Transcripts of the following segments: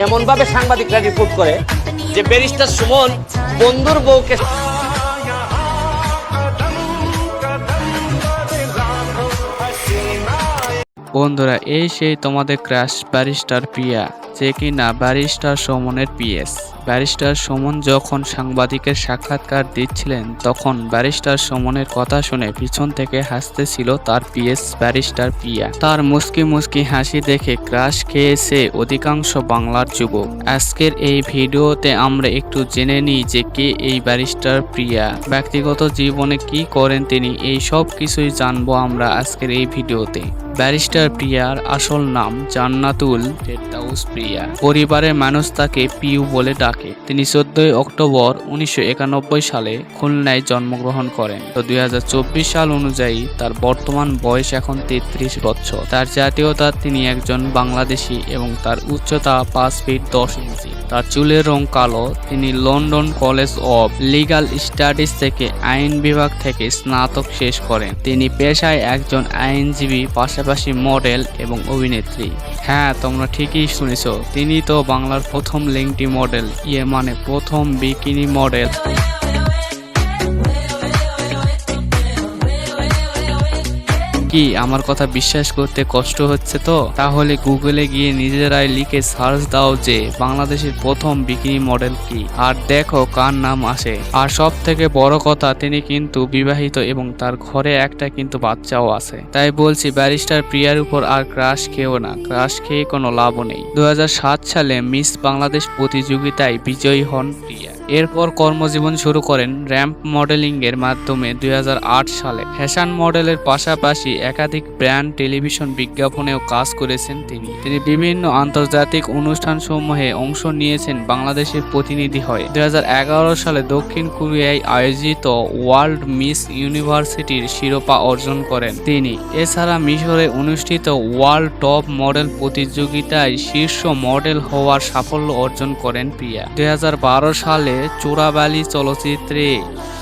এমন ভাবে সাংবাদিকরা রিপোর্ট করে যে ব্যারিস্টার সুমন বন্ধুর বউকে বন্ধুরা, এই সেই তোমাদের ক্রাশ ব্যারিস্টার প্রিয়া, যে কিনা ব্যারিস্টার সুমনের পিএস ব্যারিস্টার সুমন যখন সাংবাদিকের সাক্ষাৎকার দিচ্ছিলেন, তখন ব্যারিস্টার সুমনের কথা শুনে পিছন থেকে হাসতেছিল তার পিএস ব্যারিস্টার প্রিয়া। তার মুস্কি মুস্কি হাসি দেখে ক্রাশ খেয়েছে অধিকাংশ বাংলার যুবক। আজকের এই ভিডিওতে আমরা একটু জেনে নিই যে কে এই ব্যারিস্টার প্রিয়া। ব্যক্তিগত জীবনে কি করেন তিনি, এই সব কিছুই জানব আমরা আজকের এই ভিডিওতে। ব্যারিস্টার প্রিয়ার আসল নাম জান্নাতুল ফেরদাউস প্রিয়া। পরিবারের মানুষ তাকে পিউ বলে ডাকে। তিনি চোদ্দই অক্টোবর উনিশশো একানব্বই সালে খুলনায় জন্মগ্রহণ করেন তো দুই হাজার চব্বিশ সাল অনুযায়ী তার বর্তমান বয়স এখন তেত্রিশ বছর। তার জাতীয়তা তিনি একজন বাংলাদেশি এবং তার উচ্চতা পাঁচ ফিট দশ ইঞ্চি। তার চুলের রং কালো, তিনি London college of legal studies থেকে আইন বিভাগ থেকে স্নাতক শেষ করেন। তিনি পেশায় একজন আইনজীবী, পাশাপাশি মডেল এবং অভিনেত্রী। হ্যাঁ তোমরা ঠিকই শুনেছ, তিনি তো বাংলার প্রথম লিঙ্কটি মডেল ইয়ে মানে প্রথম বিকিনি মডেল। কি আমার কথা বিশ্বাস করতে কষ্ট হচ্ছে তো? তাহলে গুগলে গিয়ে নিজেরাই লিখে সার্চ দাও যে বাংলাদেশের প্রথম বিকিনি মডেল কি। আর দেখো কার নাম আসে। আর সব থেকে বড় কথা, তিনি কিন্তু বিবাহিত এবং তার ঘরে একটা কিন্তু বাচ্চাও আছে। তাই বলছি, ব্যারিস্টার প্রিয়ার উপর আর ক্রাশ খেয়েও না। ক্রাশ খেয়ে কোনো লাভও নেই। দু হাজার সাত সালে মিস বাংলাদেশ প্রতিযোগিতায় বিজয়ী হন এরপর কর্মজীবন শুরু করেন র্যাম্প মডেলিং এর মাধ্যমে দুই হাজার আট সালে। ফ্যাশন মডেলের পাশাপাশি একাধিক ব্র্যান্ড টেলিভিশন বিজ্ঞাপনেও কাজ করেছেন তিনি। তিনি বিভিন্ন আন্তর্জাতিক অনুষ্ঠানসমূহে অংশ নিয়েছেন বাংলাদেশের প্রতিনিধি হয়ে। দুই সালে দক্ষিণ কোরিয়ায় আয়োজিত ওয়ার্ল্ড মিস ইউনিভার্সিটির শিরোপা অর্জন করেন তিনি। এছাড়া মিশরে অনুষ্ঠিত ওয়ার্ল্ড টপ মডেল প্রতিযোগিতায় শীর্ষ মডেল হওয়ার সাফল্য অর্জন করেন প্রিয়া। দু হাজার বারো সালে চোরাবালি চলচ্চিত্রে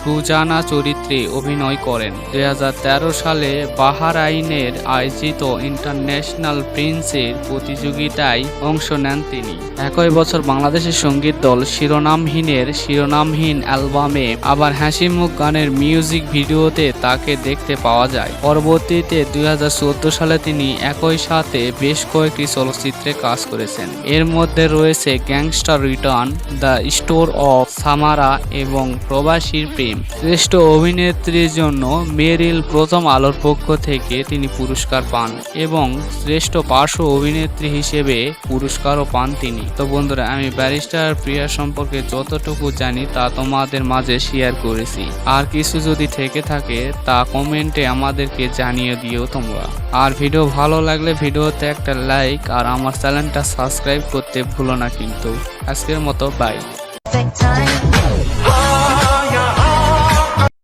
সুজানা চরিত্রে অভিনয় করেন। দুই হাজার তেরো সালে বাহারাইনের আয়োজিত ইন্টারন্যাশনাল প্রিন্সের প্রতিযোগিতায় অংশ নেন তিনি। একই বছর বাংলাদেশের সংগীত দল শিরোনামহীনের শিরোনামহীন অ্যালবামে আবার হাসি মুখ গানের মিউজিক ভিডিওতে তাকে দেখতে পাওয়া যায়। পরবর্তীতে দুই হাজার চোদ্দ সালে তিনি একই সাথে বেশ কয়েকটি চলচ্চিত্রে কাজ করেছেন। এর মধ্যে রয়েছে gangster return, the store of Samara এবং প্রবাসীর প্রেম। শ্রেষ্ঠ অভিনেত্রীর জন্য মেরিল প্রথম আলোর পক্ষ থেকে তিনি পুরস্কার পান এবং শ্রেষ্ঠ পার্শ্ব অভিনেত্রী হিসেবে পুরস্কারও পান তিনি। তো বন্ধুরা, আমি ব্যারিস্টার প্রিয়া সম্পর্কে যতটুকু জানি তা তোমাদের মাঝে শেয়ার করেছি। আর কিছু যদি থেকে থাকে তা কমেন্টে আমাদেরকে জানিয়ে দিও তোমরা। আর ভিডিও ভালো লাগলে ভিডিওতে একটা লাইক আর আমার চ্যানেলটা সাবস্ক্রাইব করতে ভুলো না কিন্তু। আজকের মতো bye perfect time. Oh, yeah.